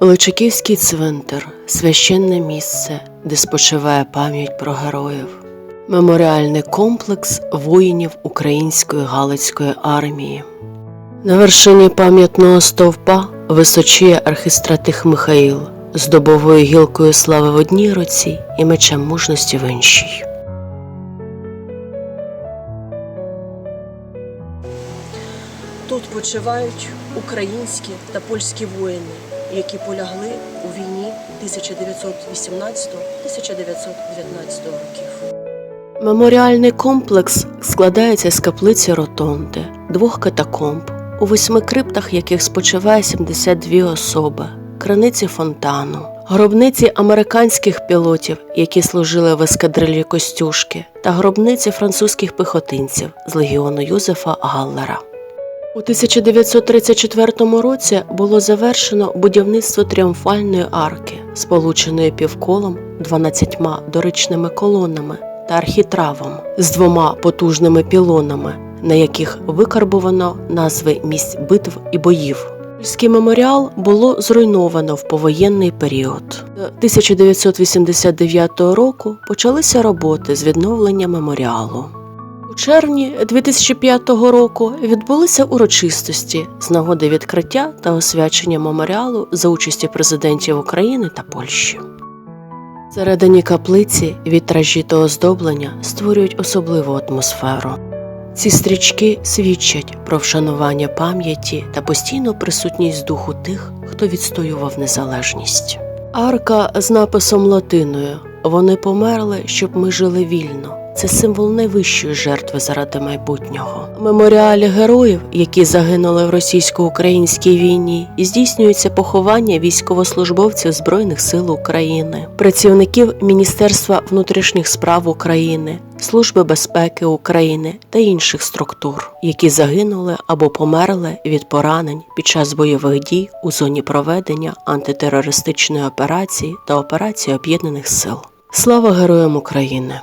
Личаківський цвинтар священне місце, де спочиває пам'ять про героїв. Меморіальний комплекс воїнів Української Галицької армії. На вершині пам'ятного стовпа височіє архистратих Михаїл з добовою гілкою слави в одній руці і мечем мужності в іншій. Тут почивають українські та польські воїни, які полягли у війні 1918-1919 років. Меморіальний комплекс складається з каплиці Ротонди, двох катакомб, у восьми криптах яких спочиває 72 особи, криниці фонтану, гробниці американських пілотів, які служили в ескадрилі Костюшки, та гробниці французьких піхотинців з легіону Юзефа Галлера. У 1934 році було завершено будівництво тріумфальної арки, сполученої півколом 12 доричними колонами та архітравом з двома потужними пілонами, на яких викарбовано назви місць битв і боїв. Польський меморіал було зруйновано в повоєнний період. З 1989 року почалися роботи з відновлення меморіалу. У червні 2005 року відбулися урочистості з нагоди відкриття та освячення меморіалу за участі президентів України та Польщі. Всередині каплиці вітражі та оздоблення створюють особливу атмосферу. Ці стрічки свідчать про вшанування пам'яті та постійну присутність духу тих, хто відстоював незалежність. Арка з написом латиною Вони померли, щоб ми жили вільно. Це символ найвищої жертви заради майбутнього. Меморіалі героїв, які загинули в російсько-українській війні, здійснюється поховання військовослужбовців Збройних сил України, працівників Міністерства внутрішніх справ України, Служби безпеки України та інших структур, які загинули або померли від поранень під час бойових дій у зоні проведення антитерористичної операції та операції Об'єднаних Сил. Слава героям України!